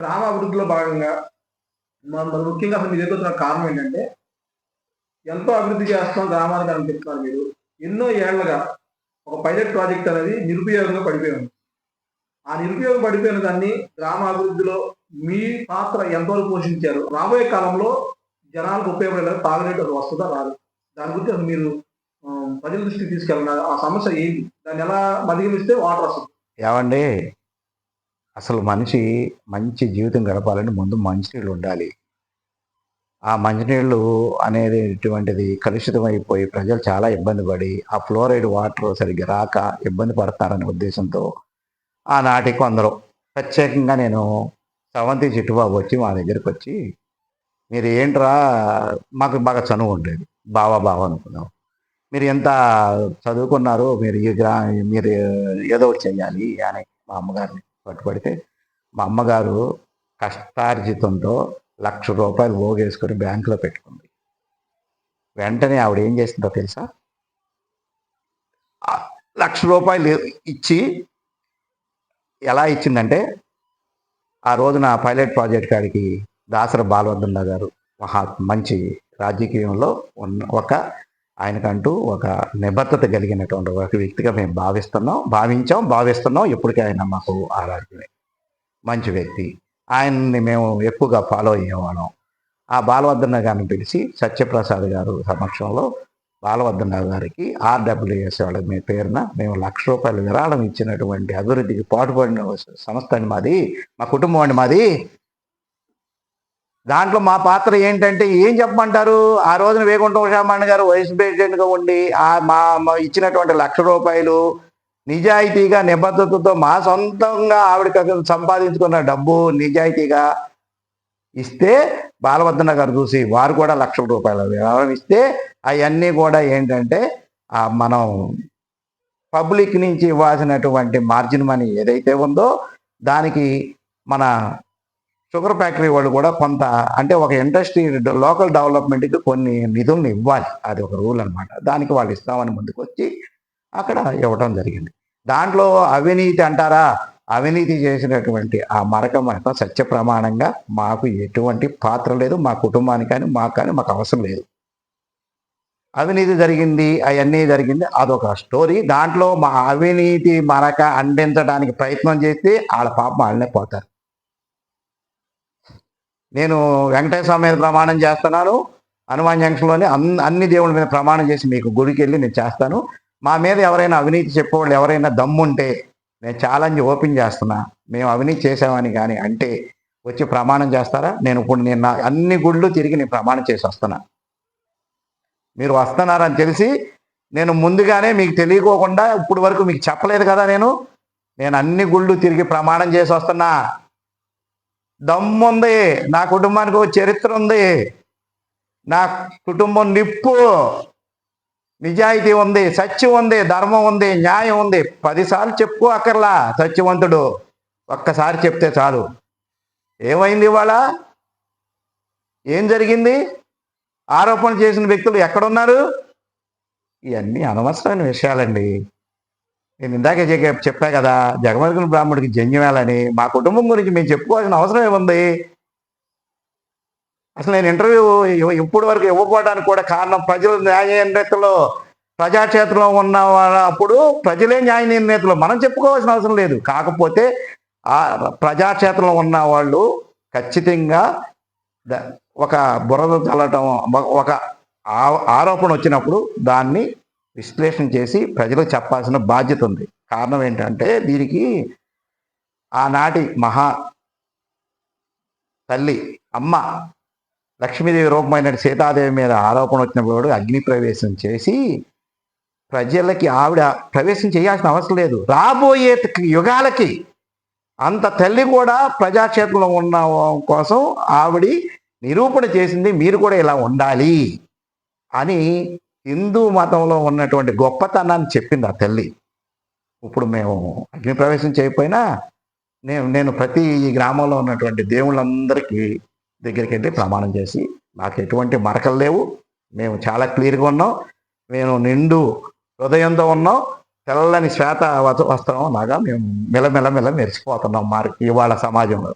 గ్రామ అభివృద్ధిలో భాగంగా మనం ముఖ్యంగా అసలు మీ దగ్గర కారణం ఏంటంటే ఎంతో అభివృద్ధి చేస్తాం గ్రామానికి అని చెప్తున్నారు మీరు. ఎన్నో ఏళ్ళుగా ఒక పైలట్ ప్రాజెక్ట్ అనేది నిరుపయోగంగా పడిపోయింది ఆ నిరుపయోగం పడిపోయిన దాన్ని గ్రామ అభివృద్ధిలో మీ పాత్ర ఎంతవరకు పోషించారు? రాబోయే కాలంలో జనాలకు ఉపయోగపడేలా తాగునీటి వస్తుందా రాదు. దాని గురించి అసలు మీరు ప్రజల దృష్టికి తీసుకెళ్ళిన ఆ సమస్య ఏంటి? దాన్ని ఎలా మదిగమిస్తే వాటర్ వస్తుంది? ఏమండి అసలు మనిషి మంచి జీవితం గడపాలంటే ముందు మంచినీళ్ళు ఉండాలి. ఆ మంచినీళ్ళు అనేది ఇటువంటిది కలుషితం అయిపోయి ప్రజలు చాలా ఇబ్బంది పడి ఆ ఫ్లోరైడ్ వాటర్ సరిగ్గా రాక ఇబ్బంది పడతారనే ఉద్దేశంతో ఆనాటి కొందరు. ప్రత్యేకంగా నేను సవంతి చిట్టుబాబు వచ్చి మా దగ్గరికి వచ్చి మీరు ఏంట్రా? మాకు బాగా చనువు ఉండేది. బావా బావ అనుకున్నాం. మీరు ఎంత చదువుకున్నారు మీరు ఈ గ్రా మీరు ఏదో చేయాలి అని మా అమ్మగారిని పట్టుబడితే మా అమ్మగారు కష్టార్జితంతో లక్ష రూపాయలు పోగేసుకొని బ్యాంకులో పెట్టుకుంది. వెంటనే ఆవిడ ఏం చేసిందో తెలుసా? లక్ష రూపాయలు ఇచ్చి ఎలా ఇచ్చిందంటే ఆ రోజున పైలట్ ప్రాజెక్ట్ కాడికి దాసర బాలవర్ధన్ గారు మహా మంచి రాజకీయంలో ఉన్న ఒక ఆయనకంటూ ఒక నిబద్ధత కలిగినటువంటి ఒక వ్యక్తిగా మేము భావిస్తున్నాం భావించాం భావిస్తున్నాం. ఇప్పటికీ ఆయన మాకు ఆరాధ్యమే మంచి వ్యక్తి. ఆయన్ని మేము ఎక్కువగా ఫాలో అయ్యేవాళ్ళం. ఆ బాలవర్ధన గారిని పిలిచి సత్యప్రసాద్ గారు సమక్షంలో బాలవర్ధన గారికి ఆర్డబ్ల్యూఎస్ వాళ్ళ మీ పేరున మేము లక్ష రూపాయలు విరాళం ఇచ్చినటువంటి అభివృద్ధికి పాటుపడిన సంస్థ అండి మాది మా కుటుంబం అండి మాది. దాంట్లో మా పాత్ర ఏంటంటే ఏం చెప్పమంటారు? ఆ రోజున వేగుంఠ ఉషామణి గారు వైస్ ప్రెసిడెంట్గా ఉండి ఆ మా ఇచ్చినటువంటి లక్ష రూపాయలు నిజాయితీగా నిబద్ధతతో మా సొంతంగా ఆవిడ సంపాదించుకున్న డబ్బు నిజాయితీగా ఇస్తే బాలవర్ధన గారు చూసి వారు కూడా లక్షల రూపాయల విరాళం ఇస్తే అవన్నీ కూడా ఏంటంటే ఆ మనం పబ్లిక్ నుంచి ఇవ్వాల్సినటువంటి మార్జిన్ మనీ ఏదైతే ఉందో దానికి మన షుగర్ ఫ్యాక్టరీ వాళ్ళు కూడా కొంత అంటే ఒక ఇండస్ట్రీ లోకల్ డెవలప్మెంట్కి కొన్ని నిధులను ఇవ్వాలి. అది ఒక రూల్ అన్నమాట. దానికి వాళ్ళు ఇస్తామని ముందుకు వచ్చి అక్కడ ఇవ్వడం జరిగింది. దాంట్లో అవినీతి అంటారా? అవినీతి చేసినటువంటి ఆ మరక మరక సత్య ప్రమాణంగా మాకు ఎటువంటి పాత్ర లేదు. మా కుటుంబానికి కానీ మాకు కానీ మాకు అవసరం లేదు. అవినీతి జరిగింది అవన్నీ జరిగింది. అదొక స్టోరీ. దాంట్లో మా అవినీతి మరక అందించడానికి ప్రయత్నం చేస్తే వాళ్ళ పాపం వాళ్ళనే పోతారు. నేను వెంకటేశ్వర స్వామి మీద ప్రమాణం చేస్తున్నాను. హనుమాన్ జంక్షన్లోనే అన్ని అన్ని దేవుళ్ళ మీద ప్రమాణం చేసి మీకు గుడికి వెళ్ళి నేను చేస్తాను. మా మీద ఎవరైనా అవినీతి చెప్పేవాళ్ళు ఎవరైనా దమ్ముంటే నేను ఛాలెంజ్ ఓపెన్ చేస్తున్నా. మేము అవినీతి చేసామని కానీ అంటే వచ్చి ప్రమాణం చేస్తారా? నేను ఇప్పుడు నేను నా అన్ని గుళ్ళు తిరిగి నేను ప్రమాణం చేసి వస్తున్నా. మీరు వస్తున్నారని తెలిసి నేను ముందుగానే మీకు తెలియకోకుండా ఇప్పుడు వరకు మీకు చెప్పలేదు కదా నేను. నేను అన్ని గుళ్ళు తిరిగి ప్రమాణం చేసి వస్తున్నా. దమ్ముంది. నా కుటుంబానికి ఒక చరిత్ర ఉంది. నా కుటుంబం నిప్పు. నిజాయితీ ఉంది సత్యం ఉంది ధర్మం ఉంది న్యాయం ఉంది. పదిసార్లు చెప్పుకో అక్కర్లా సత్యవంతుడు. ఒక్కసారి చెప్తే చాలు. ఏమైంది ఇవాళ? ఏం జరిగింది? ఆరోపణ చేసిన వ్యక్తులు ఎక్కడున్నారు? ఇవన్నీ అనవసరమైన విషయాలండి. నేను ఇందాకే చె- చెప్పా కదా జగమరుగుల బ్రాహ్మడికి జన్యమేలని మా కుటుంబం గురించి మేము చెప్పుకోవాల్సిన అవసరం ఏముంది? అసలు నేను ఇంటర్వ్యూ ఇవ్- ఇప్పటి వరకు ఇవ్వకపోవడానికి కూడా కారణం ప్రజలు న్యాయ నిర్ణేతలు ప్రజాక్షేత్రంలో ఉన్న అప్పుడు ప్రజలే న్యాయ నిర్ణేతలు మనం చెప్పుకోవాల్సిన అవసరం లేదు. కాకపోతే ఆ ప్రజాక్షేత్రంలో ఉన్న వాళ్ళు ఖచ్చితంగా ఒక బురద చల్లటం ఒక- ఒక ఆ- ఆరోపణ వచ్చినప్పుడు దాన్ని విశ్లేషణ చేసి ప్రజలకు చెప్పాల్సిన బాధ్యత ఉంది. కారణం ఏంటంటే దీనికి ఆనాటి మహా తల్లి అమ్మ లక్ష్మీదేవి రూపమైన సీతాదేవి మీద ఆరోపణ వచ్చినప్పుడు అగ్ని ప్రవేశం చేసి ప్రజలకి ఆవిడ ప్రవేశం చేయాల్సిన అవసరం లేదు. రాబోయే యుగాలకి అంత తల్లి కూడా ప్రజాక్షేత్రంలో ఉన్న కోసం ఆవిడ నిరూపణ చేసింది మీరు కూడా ఇలా ఉండాలి అని హిందూ మతంలో ఉన్నటువంటి గొప్పతనాన్ని చెప్పింది ఆ తల్లి. ఇప్పుడు మేము అగ్నిప్రవేశం చేయకపోయినా నేను నేను ప్రతి ఈ గ్రామంలో ఉన్నటువంటి దేవుళ్ళందరికీ దగ్గరికి వెళ్ళి ప్రమాణం చేసి నాకు ఎటువంటి మరకలు లేవు. మేము చాలా క్లియర్గా ఉన్నాం. మేము నిండు హృదయంతో ఉన్నాం. తెల్లని శ్వేత వస్త్రం లాగా మేము మెల్లమెల్ల మెల మెరిసిపోతున్నాం మరి ఇవాళ సమాజంలో.